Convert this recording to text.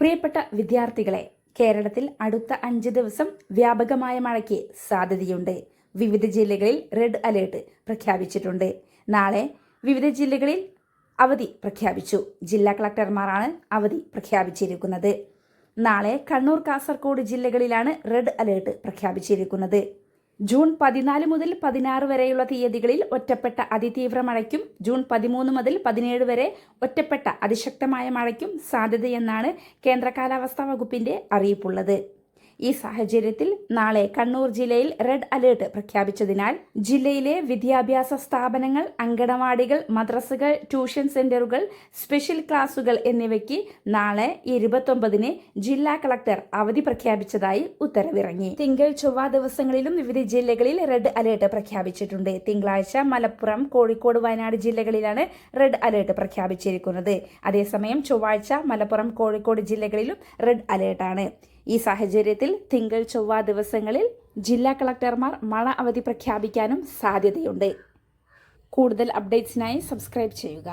പ്രിയപ്പെട്ട വിദ്യാർത്ഥികളെ കേരളത്തിൽ അടുത്ത അഞ്ച് ദിവസം വ്യാപകമായ മഴയ്ക്ക് സാധ്യതയുണ്ട്. വിവിധ ജില്ലകളിൽ റെഡ് അലേർട്ട് പ്രഖ്യാപിച്ചിട്ടുണ്ട്. നാളെ വിവിധ ജില്ലകളിൽ അവധി പ്രഖ്യാപിച്ചു. ജില്ലാ കളക്ടർമാരാണ് അവധി പ്രഖ്യാപിച്ചിരിക്കുന്നത്. നാളെ കണ്ണൂർ കാസർഗോഡ് ജില്ലകളിലാണ് റെഡ് അലേർട്ട് പ്രഖ്യാപിച്ചിരിക്കുന്നത്. ജൂൺ പതിനാല് മുതൽ പതിനാറ് വരെയുള്ള തീയതികളിൽ ഒറ്റപ്പെട്ട അതിതീവ്ര മഴയ്ക്കും ജൂൺ പതിമൂന്ന് മുതൽ പതിനേഴ് വരെ ഒറ്റപ്പെട്ട അതിശക്തമായ മഴയ്ക്കും സാധ്യതയെന്നാണ് കേന്ദ്ര കാലാവസ്ഥാ വകുപ്പിന്റെ അറിയിപ്പുള്ളത്. ഈ സാഹചര്യത്തിൽ നാളെ കണ്ണൂർ ജില്ലയിൽ റെഡ് അലേർട്ട് പ്രഖ്യാപിച്ചതിനാൽ ജില്ലയിലെ വിദ്യാഭ്യാസ സ്ഥാപനങ്ങൾ അങ്കണവാടികൾ മദ്രസകൾ ട്യൂഷൻ സെന്ററുകൾ സ്പെഷ്യൽ ക്ലാസുകൾ എന്നിവയ്ക്ക് നാളെ ഇരുപത്തൊമ്പതിന് ജില്ലാ കളക്ടർ അവധി പ്രഖ്യാപിച്ചതായി ഉത്തരവിറങ്ങി. തിങ്കൾ ചൊവ്വ ദിവസങ്ങളിലും വിവിധ ജില്ലകളിൽ റെഡ് അലേർട്ട് പ്രഖ്യാപിച്ചിട്ടുണ്ട്. തിങ്കളാഴ്ച മലപ്പുറം കോഴിക്കോട് വയനാട് ജില്ലകളിലാണ് റെഡ് അലേർട്ട് പ്രഖ്യാപിച്ചിരിക്കുന്നത്. അതേസമയം ചൊവ്വാഴ്ച മലപ്പുറം കോഴിക്കോട് ജില്ലകളിലും റെഡ് അലേർട്ടാണ്. ഈ സാഹചര്യത്തിൽ തിങ്കൾ ചൊവ്വ ദിവസങ്ങളിൽ ജില്ലാ കളക്ടർമാർ മഴ അവധി പ്രഖ്യാപിക്കാനും സാധ്യതയുണ്ട്. കൂടുതൽ അപ്ഡേറ്റ്സിനായി സബ്സ്ക്രൈബ് ചെയ്യുക.